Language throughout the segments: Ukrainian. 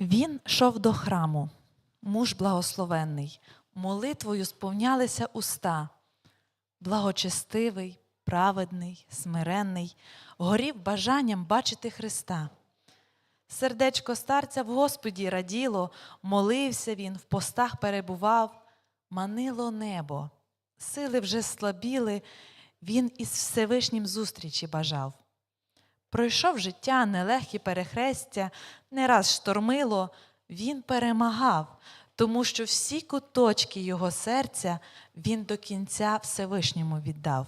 Він шов до храму, муж благословенний, молитвою сповнялися уста, благочестивий, праведний, смиренний, горів бажанням бачити Христа. Сердечко старця в Господі раділо, молився він, в постах перебував, манило небо, сили вже слабіли, він із Всевишнім зустрічі бажав. Пройшов життя нелегкі перехрестя, не раз штормило, він перемагав, тому що всі куточки його серця він до кінця Всевишньому віддав.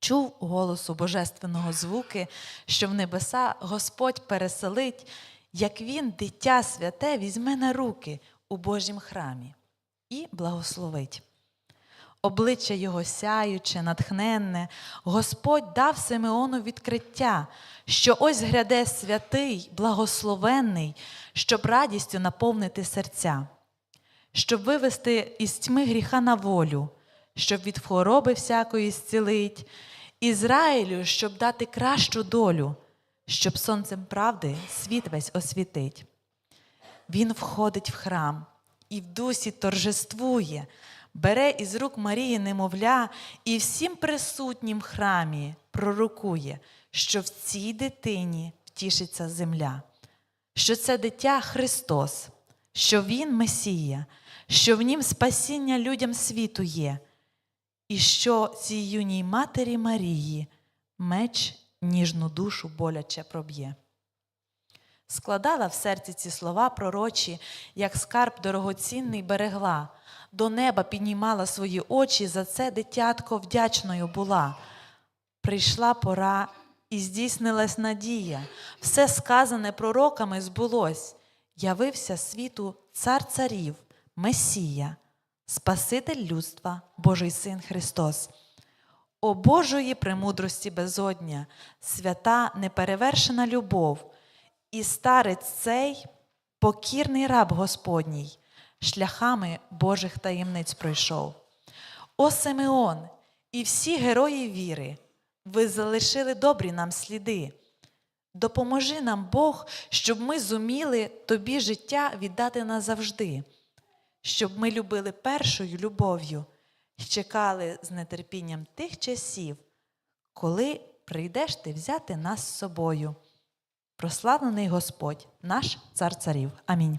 Чув голосу божественного звуки, що в небеса Господь переселить, як він, дитя святе, візьме на руки у Божім храмі і благословить. Обличчя його сяюче, натхненне, Господь дав Симеону відкриття, що ось гряде святий, благословенний, щоб радістю наповнити серця, щоб вивести із тьми гріха на волю, щоб від хвороби всякої зцілить, Ізраїлю, щоб дати кращу долю, щоб сонцем правди світ весь освітить. Він входить в храм і в дусі торжествує, бере із рук Марії немовля і всім присутнім храмі пророкує, що в цій дитині втішиться земля, що це дитя Христос, що Він Месія, що в нім спасіння людям світу є, і що цій юній матері Марії меч ніжну душу боляче проб'є складала в серці ці слова пророчі, як скарб дорогоцінний берегла, до неба піднімала свої очі, за це дитятко вдячною була. Прийшла пора і здійснилась надія, все сказане пророками збулось. Явився світу цар царів, Месія, Спаситель людства, Божий Син Христос. О Божої премудрості безодня, свята неперевершена любов, і старець цей покірний раб Господній, шляхами Божих таємниць пройшов. О Симеон і всі герої віри, ви залишили добрі нам сліди. Допоможи нам Бог, щоб ми зуміли тобі життя віддати назавжди, щоб ми любили першою любов'ю і чекали з нетерпінням тих часів, коли прийдеш ти взяти нас з собою. Прославлений Господь, наш цар царів. Амінь.